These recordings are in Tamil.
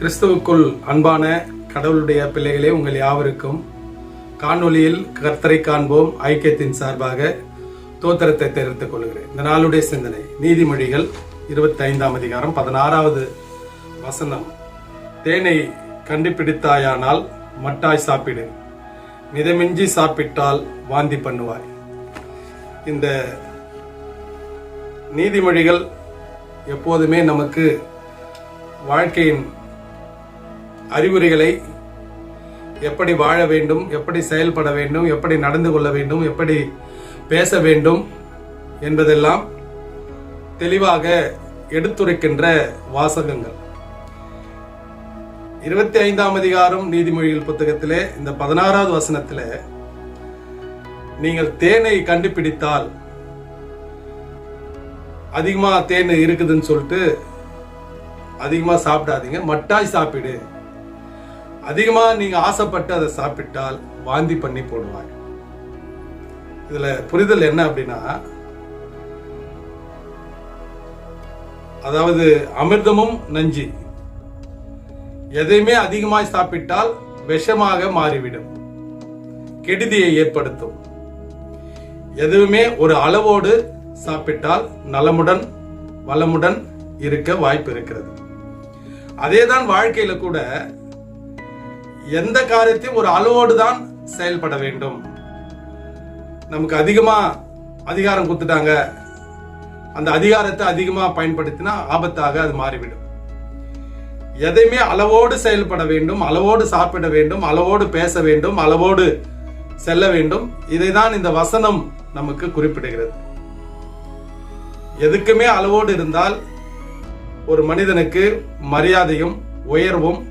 கிறிஸ்துவுக்குள் அன்பான கடவுளுடைய பிள்ளைகளே உங்கள் யாவருக்கும் காணொளியில் கர்த்தரை காண்போம் ஐக்கியத்தின் சார்பாக தோத்திரத்தை தெரிவித்துக் கொள்கிறேன். இந்த நாளுடைய சிந்தனை நீதிமொழிகள் இருபத்தி ஐந்தாம் அதிகாரம் பதினாறாவது வசனம். தேனை கண்டுபிடித்தாயானால் மட்டாய் சாப்பிடு. மிதமிஞ்சி சாப்பிட்டால் வாந்தி பண்ணுவாய். இந்த நீதிமொழிகள் எப்போதுமே நமக்கு வாழ்க்கையின் அறிவுரைகளை எப்படி வாழ வேண்டும் எப்படி செயல்பட வேண்டும் எப்படி நடந்து கொள்ள வேண்டும் எப்படி பேச வேண்டும் என்பதெல்லாம் தெளிவாக எடுத்துரைக்கின்ற வாசகங்கள். இருபத்தி ஐந்தாம் அதிகாரம் நீதிமொழிகள் புத்தகத்திலே இந்த பதினாறாவது வசனத்திலே நீங்கள் தேனை கண்டுபிடித்தால் அதிகமாக தேன் இருக்குதுன்னு சொல்லிட்டு அதிகமாக சாப்பிடாதீங்க மட்டாய் சாப்பிடு. அதிகமாக நீங்கள் ஆசைப்பட்டு அதை சாப்பிட்டால் வாந்தி பண்ணி போடுவாங்க. இதில் புரிதல் என்ன அப்படின்னா அதாவது அமிர்தமும் நஞ்சு. எதையுமே அதிகமாய் சாப்பிட்டால் விஷமாக மாறிவிடும். கெடுதியை ஏற்படுத்தும். எதுவுமே ஒரு அளவோடு சாப்பிட்டால் நலமுடன் வளமுடன் இருக்க வாய்ப்பு இருக்கிறது. அதேதான் வாழ்க்கையில கூட எந்த காரியத்தையும் ஒரு அளவோடு தான் செயல்பட வேண்டும். நமக்கு அதிகமா அதிகாரம் கொடுத்துட்டாங்க. அந்த அதிகாரத்தை அதிகமா பயன்படுத்தினா ஆபத்தாக அது மாறிவிடும். எதையுமே அளவோடு செயல்பட வேண்டும் அளவோடு சாப்பிட வேண்டும் அளவோடு பேச வேண்டும் அளவோடு செல்ல வேண்டும். இதைதான் இந்த வசனம் நமக்கு குறிப்பிடுகிறது. எதுக்குமே அளவோடு இருந்தால் ஒரு மனிதனுக்கு மரியாதையும் உயர்வும்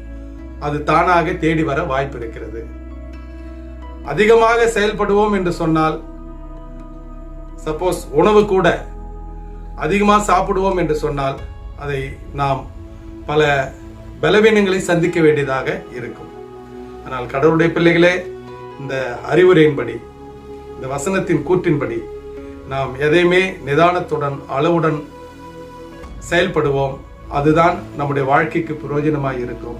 அது தானாக தேடி வர வாய்ப்பு இருக்கிறது. அதிகமாக செயல்படுவோம் என்று சொன்னால் சப்போஸ் உணவு கூட அதிகமாக சாப்பிடுவோம் என்று சொன்னால் அதை நாம் பல பலவீனங்களை சந்திக்க வேண்டியதாக இருக்கும். ஆனால் கடவுளுடைய பிள்ளைகளே இந்த அறிவுரையின்படி இந்த வசனத்தின் கூற்றின்படி நாம் எதையுமே நிதானத்துடன் அளவுடன் செயல்படுவோம். அதுதான் நம்முடைய வாழ்க்கைக்கு பிரயோஜனமாக இருக்கும்.